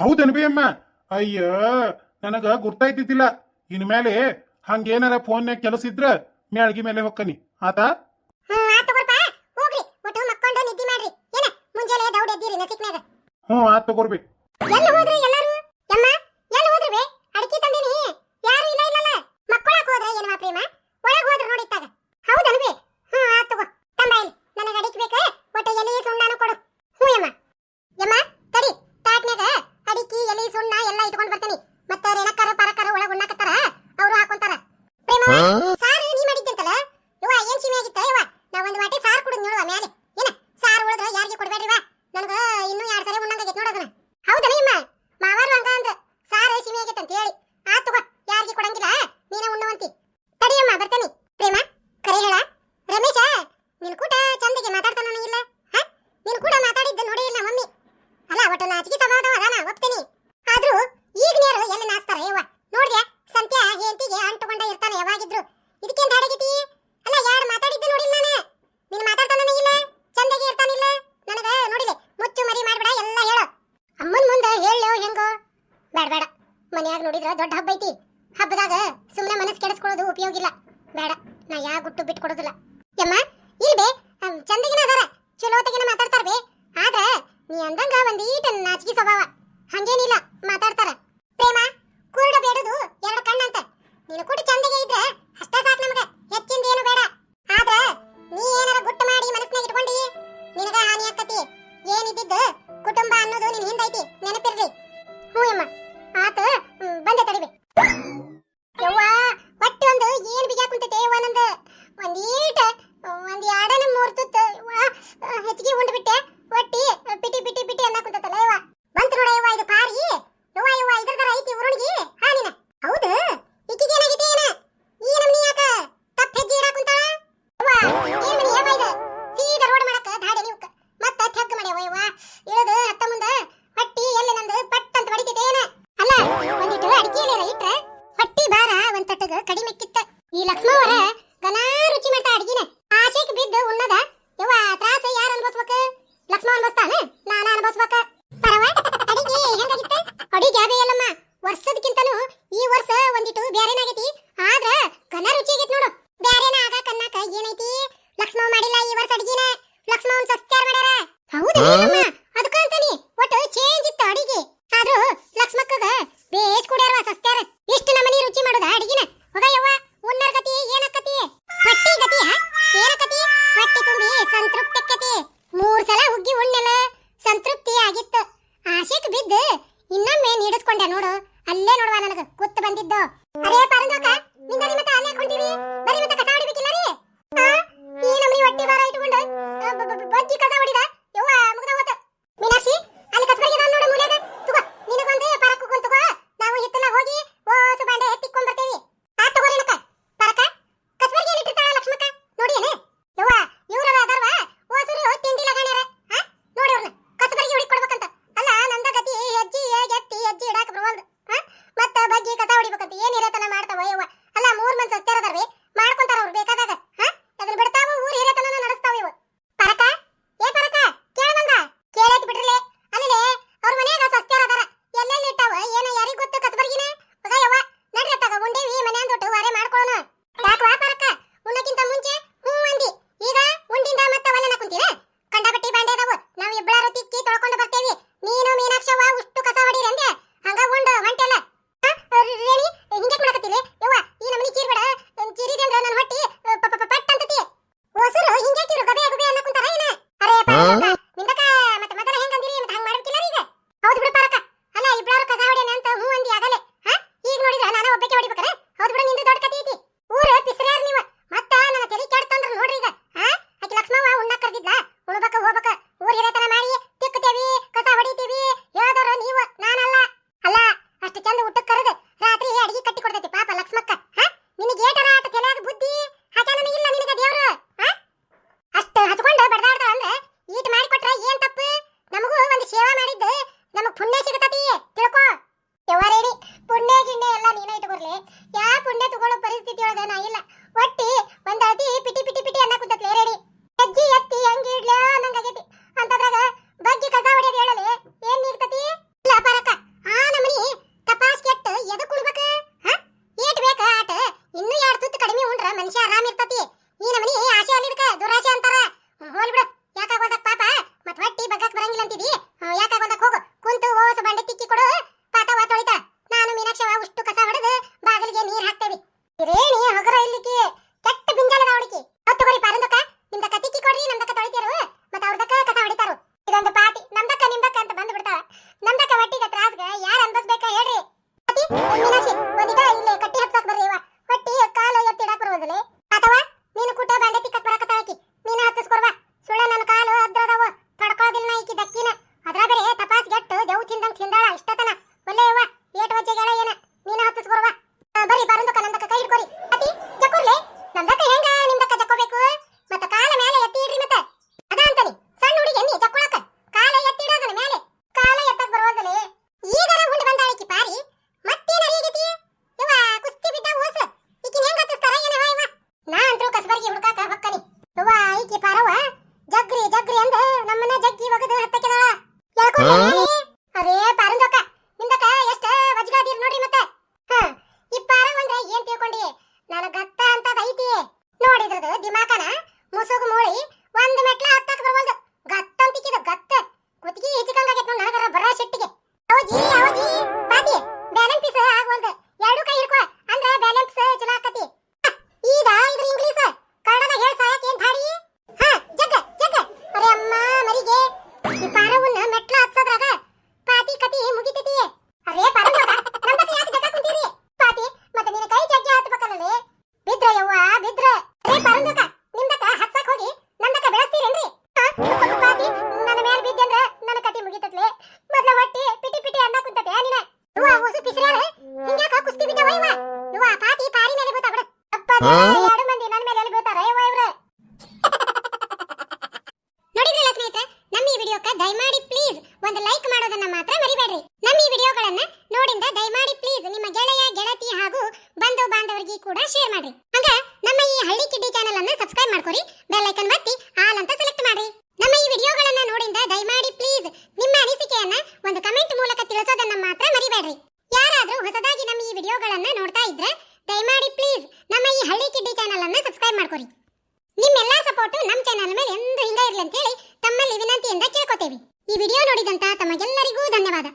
ಹೌದನ್ಬಿ ಅಮ್ಮ? ಅಯ್ಯೋ ನನಗ ಗುರ್ತಾಯ್ತಿದ್ದಿಲ್ಲ. ಇನ್ಮೇಲೆ ಹಂಗೇನಾರ ಫೋನ್ಯಾಗ ಕೆಲಸ ಇದ್ರ ಮ್ಯಾಳ್ಗಿ ಮೇಲೆ ಹೊಕ್ಕನಿ. ಆತ? ಹ್ಞೂ ಆತ್ ತಗೋರ್ಬಿ. ಎಲ್ಲ ಮನ್ಯಾಗ ನೋಡಿದ್ರ ದೊಡ್ಡ ಹಬ್ಬ ಐತಿ. ಹಬ್ಬದಾಗ ಸುಮ್ಮನೆ ಮನಸ್ಸು ಕೆಡಿಸ್ಕೊಳ್ಳೋದು ಉಪಯೋಗ ಇಲ್ಲ. ಬೇಡ, ನಾ ಯಾ ಗುಟ್ಟು ಬಿಟ್ಟು ಕೊಡೋದಿಲ್ಲ. ಯಮ್ಮ ಇಲ್ಬೇ ಚಂದಗಿನ ಅದಾರ. ಚಲೋತಗಿನ ಮಾತಾಡ್ತಾರ ಬೇ. ಆದ್ರ ನೀ ಅಂದಂಗ ಒಂದ್ ಈಟ ನಾಚಿಕೆ ಸ್ವಭಾವ. ಹಂಗೇನಿಲ್ಲ, ಮಾತಾಡ್ತಾರ. ಪ್ರೇಮ ಕುರುಡ ಬೇಡದು ಎರಡು ಕಣ್ಣಂತ. ನೀನು ಕೂಡ ಚಂದಗೆ ಇದ್ರೆ ತಟ್ಟಗ ಕಡಿಮೆ ಈ ಲಕ್ಷ್ಮವರ ಗನಾ ರುಚಿ ಮಟ್ಟ ಅಡಗಿನ. ಆಶೆಕ್ ಬಿದ್ದು ಉಣ್ಣದ. ಯವ್ವ ತ್ರಾಸ ಯಾರ ಅನ್ಭವಿಸ್ಬೇಕ? ಲಕ್ಷ್ಮ ಅನ್ಭವಿಸ್ತಾನ? ನಾನ ಅನ್ಭವಿಸ್ಬೇಕ? ಪರವ ಅಡಿಗೆ ಹೆಂಗಾಗಿತ್ತ? ಅಡಿಗೆ ಅದೇ ಅಲ್ಲಮ್ಮ. ವರ್ಷದಕ್ಕಿಂತನೂ ಈ ವರ್ಷ ಒಂದಿಟ್ಟು ಬೇರೆನಾಗೈತಿ ಆದ್ರ ಗನ ರುಚಿ ಆಗೈತಿ ನೋಡು. ಬೇರೆನ ಆಗ ಕನ್ನಾಕ ಏನೈತಿ? ಲಕ್ಷ್ಮ ಮಾಡಿಲ್ಲ ಈ ವರ್ಷ ಅಡಿಗೆನ. ಲಕ್ಷ್ಮವನ್ ಸಸ್ತ್ಯಾರ ಮಾಡ್ಯಾರ. ಹೌದಮ್ಮ ಅದಕ್ಕಂತಾನಿ ಒಟ್ಟು ಚೇಂಜ್ ಇತ್ತು ಅಡಿಗೆ. ಆದ್ರೂ ಲಕ್ಷ್ಮಕ್ಕಗ ಬೇಸ್ ಕುಡಿಯಾರ ಸಸ್ತ್ಯಾರ ನೋಡು, ಅಲ್ಲೇ ನೋಡುವ ನನಗೆ ಕುತ್ತು ಬಂದಿದ್ದು. ಅರೇ ಪರಂದೋಕ ನಿಂದ ನಿಮ್ಮ ಅಲ್ಲೇ ಕೊಂಡಿರಿ ಬರಿ ಮತ್ತೆ ಕಸ ಹೊಡಿಬೇಕಿಲ್ಲ ರೀ? ಈ ನಮ್ನಿ ಹೊಟ್ಟಿ ಬಾರ ಇಟ್ಕೊಂಡು ಬಗ್ಗಿ ಕಸ ಹೊಡಿದ? ಯಾ ಪುಂಡೆ ತಗೊಳ್ಳೋ ಪರಿಸ್ಥಿತಿ ಒಳಗ ನಾ ಇಲ್ಲ ಒಟ್ಟಿ ಒಂದ ಅತಿ ಪಿಟಿ ಪಿಟಿ ಪಿಟಿ ಅನ್ನ ಕುಂತತ್ಲೆ ರೆಡಿ. ಅಜ್ಜಿ ಎತ್ತಿ ಹೆಂಗೆ ಇಡ್ಲ ಅನ್ನಂಗಾಗೈತಿ ಅಂತದ್ರಾಗ ಬಗ್ಗೆ ಕಸ ಹೊಡೆಯೋದು ಹೇಳಲಿ. ಏನ್ ನೀರ್ತತಿ ಇಲ್ಲ ಪರಕ ಆ ನಮ್ಮನಿ ಕಪಾಸ್ ಕೆಟ್ಟ ಎದಕ್ ಉಳ್ಬೇಕ ಏಟ್ ಬೇಕ ಆಟ? ಇನ್ನೂ ಎರಡು ತುತ್ತು ಕಡಿಮೆ ಉಂಡ್ರ ಮನುಷ್ಯ ಆರಾಮ ಇರ್ತತಿ. ಈ ನಮ್ಮನಿ ಆಸೆ ಅಲ್ಲಿದಕ ದುರಾಸೆ ದಿಮಾಕನ ಮುಸುಗು ಮೋಳಿ ಒಂದು ಮೆಟ್ಲ ನೋಡಿ ಬೆಲ್ ಐಕನ್ ಒತ್ತಿ ಆಲ್ ಅಂತ ಸೆಲೆಕ್ಟ್ ಮಾಡ್ರಿ ನಮ್ಮ ಈ ವಿಡಿಯೋಗಳನ್ನ ನೋಡಿಂದ ದಯಮಾಡಿ ಪ್ಲೀಸ್ ನಿಮ್ಮ ಅನಿಸಿಕೆಯನ್ನ ಒಂದು ಕಮೆಂಟ್ ಮೂಲಕ ತಿಳಿಸೋದನ್ನ ಮಾತ್ರ ಮರಿಬೇಡ್ರಿ. ಯಾರಾದ್ರೂ ಹೊಸದಾಗಿ ನಮ್ಮ ಈ ವಿಡಿಯೋಗಳನ್ನ ನೋಡ್ತಾ ಇದ್ರೆ ದಯಮಾಡಿ ಪ್ಲೀಸ್ ನಮ್ಮ ಈ ಹಳ್ಳಿ ಕಿಡ್ಡಿ ಚಾನೆಲ್ ಅನ್ನ ಸಬ್ಸ್ಕ್ರೈಬ್ ಮಾಡ್ಕೊರಿ. ನಿಮ್ಮೆಲ್ಲಾ ಸಪೋರ್ಟ್ ನಮ್ಮ ಚಾನೆಲ್ ಮೇಲೆ ಎಂದು ಹಿಂಗ ಇರಲಿ ಅಂತ ಹೇಳಿ ತಮ್ಮಲ್ಲಿ ವಿನಂತಿಯಿಂದ ಕೇಳ್ಕೊತೇವೆ. ಈ ವಿಡಿಯೋ ನೋಡಿದಂತ ತಮಗೆಲ್ಲರಿಗೂ ಧನ್ಯವಾದ.